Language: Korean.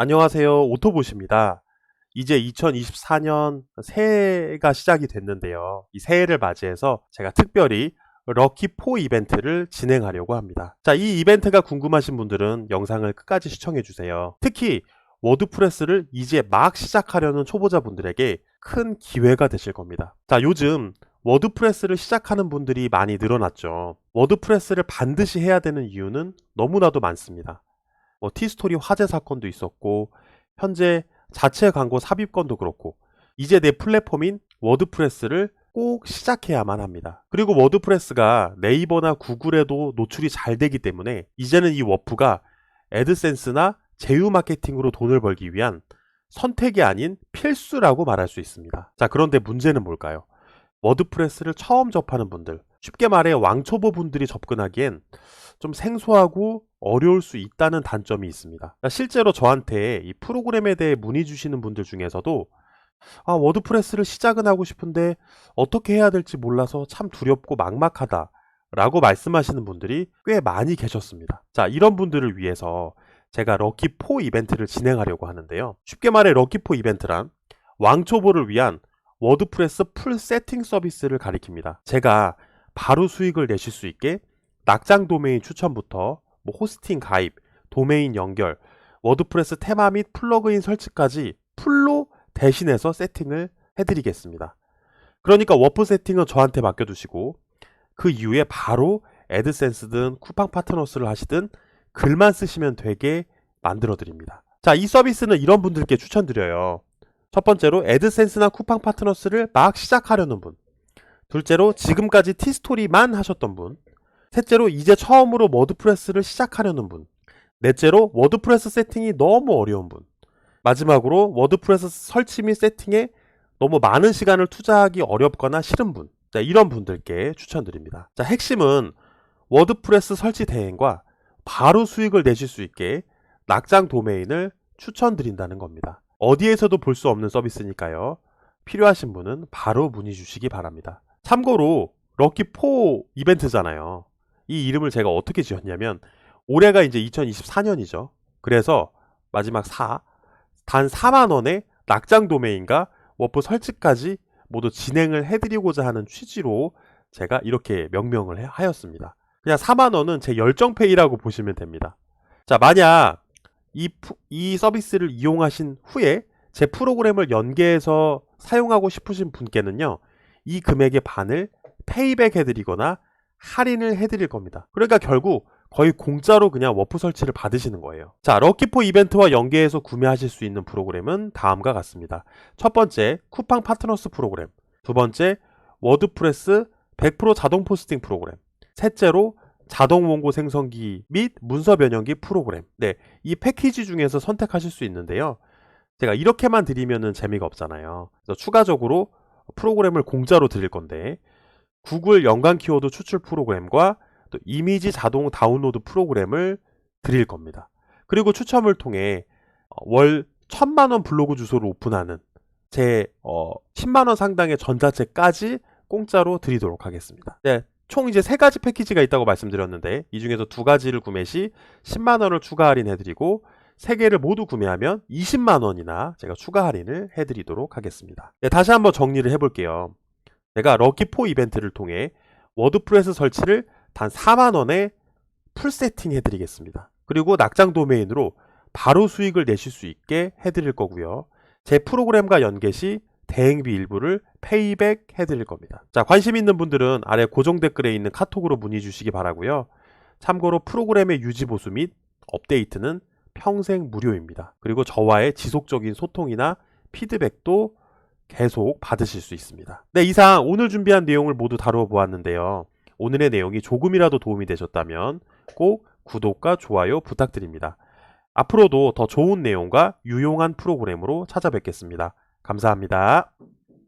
안녕하세요. 오토봇입니다. 이제 2024년 새해가 시작이 됐는데요. 이 새해를 맞이해서 제가 특별히 럭키4 이벤트를 진행하려고 합니다. 자, 이 이벤트가 궁금하신 분들은 영상을 끝까지 시청해주세요. 특히 워드프레스를 이제 막 시작하려는 초보자분들에게 큰 기회가 되실 겁니다. 자, 요즘 워드프레스를 시작하는 분들이 많이 늘어났죠. 워드프레스를 반드시 해야 되는 이유는 너무나도 많습니다. 뭐 티스토리 화재 사건도 있었고 현재 자체 광고 삽입건도 그렇고 이제 내 플랫폼인 워드프레스를 꼭 시작해야만 합니다. 그리고 워드프레스가 네이버나 구글에도 노출이 잘 되기 때문에 이제는 이 워프가 애드센스나 제휴 마케팅으로 돈을 벌기 위한 선택이 아닌 필수라고 말할 수 있습니다. 자, 그런데 문제는 뭘까요? 워드프레스를 처음 접하는 분들, 쉽게 말해 왕초보 분들이 접근하기엔 좀 생소하고 어려울 수 있다는 단점이 있습니다. 실제로 저한테 이 프로그램에 대해 문의 주시는 분들 중에서도 아, 워드프레스를 시작은 하고 싶은데 어떻게 해야 될지 몰라서 참 두렵고 막막하다 라고 말씀하시는 분들이 꽤 많이 계셨습니다. 자, 이런 분들을 위해서 제가 럭키4 이벤트를 진행하려고 하는데요. 쉽게 말해 럭키4 이벤트란 왕초보를 위한 워드프레스 풀 세팅 서비스를 가리킵니다. 제가 바로 수익을 내실 수 있게 낙장 도메인 추천부터 뭐 호스팅 가입, 도메인 연결, 워드프레스 테마 및 플러그인 설치까지 풀로 대신해서 세팅을 해드리겠습니다. 그러니까 워프 세팅은 저한테 맡겨두시고 그 이후에 바로 애드센스든 쿠팡 파트너스를 하시든 글만 쓰시면 되게 만들어 드립니다. 자, 이 서비스는 이런 분들께 추천드려요. 첫 번째로 애드센스나 쿠팡 파트너스를 막 시작하려는 분. 둘째로 지금까지 티스토리만 하셨던 분. 셋째로 이제 처음으로 워드프레스를 시작하려는 분. 넷째로 워드프레스 세팅이 너무 어려운 분. 마지막으로 워드프레스 설치 및 세팅에 너무 많은 시간을 투자하기 어렵거나 싫은 분. 자, 이런 분들께 추천드립니다. 자, 핵심은 워드프레스 설치 대행과 바로 수익을 내실 수 있게 낙장 도메인을 추천드린다는 겁니다. 어디에서도 볼 수 없는 서비스니까요. 필요하신 분은 바로 문의 주시기 바랍니다. 참고로 럭키4 이벤트잖아요. 이 이름을 제가 어떻게 지었냐면 올해가 이제 2024년이죠. 그래서 마지막 4, 단 4만 원에 낙장 도메인과 워프 설치까지 모두 진행을 해드리고자 하는 취지로 제가 이렇게 명명을 하였습니다. 그냥 4만 원은 제 열정페이라고 보시면 됩니다. 자, 만약 이, 이 서비스를 이용하신 후에 제 프로그램을 연계해서 사용하고 싶으신 분께는요, 이 금액의 반을 페이백 해드리거나 할인을 해드릴 겁니다. 그러니까 결국 거의 공짜로 그냥 워프 설치를 받으시는 거예요. 자, 럭키포 이벤트와 연계해서 구매하실 수 있는 프로그램은 다음과 같습니다. 첫 번째, 쿠팡 파트너스 프로그램. 두 번째, 워드프레스 100% 자동 포스팅 프로그램. 셋째로, 자동 원고 생성기 및 문서 변형기 프로그램. 네, 이 패키지 중에서 선택하실 수 있는데요. 제가 이렇게만 드리면은 재미가 없잖아요. 그래서 추가적으로 프로그램을 공짜로 드릴 건데, 구글 연관 키워드 추출 프로그램과 또 이미지 자동 다운로드 프로그램을 드릴 겁니다. 그리고 추첨을 통해 어, 월 1000만원 블로그 주소를 오픈하는 제 어, 10만 원 상당의 전자책까지 공짜로 드리도록 하겠습니다. 네, 총 이제 세 가지 패키지가 있다고 말씀드렸는데 이 중에서 두 가지를 구매 시 10만 원을 추가 할인해드리고 세 개를 모두 구매하면 20만 원이나 제가 추가 할인을 해드리도록 하겠습니다. 네, 다시 한번 정리를 해볼게요. 제가 럭키4 이벤트를 통해 워드프레스 설치를 단 4만원에 풀 세팅 해드리겠습니다. 그리고 낙장 도메인으로 바로 수익을 내실 수 있게 해드릴 거고요. 제 프로그램과 연계 시 대행비 일부를 페이백 해드릴 겁니다. 자, 관심 있는 분들은 아래 고정 댓글에 있는 카톡으로 문의 주시기 바라고요. 참고로 프로그램의 유지 보수 및 업데이트는 평생 무료입니다. 그리고 저와의 지속적인 소통이나 피드백도 계속 받으실 수 있습니다. 네, 이상 오늘 준비한 내용을 모두 다루어 보았는데요. 오늘의 내용이 조금이라도 도움이 되셨다면 꼭 구독과 좋아요 부탁드립니다. 앞으로도 더 좋은 내용과 유용한 프로그램으로 찾아뵙겠습니다. 감사합니다.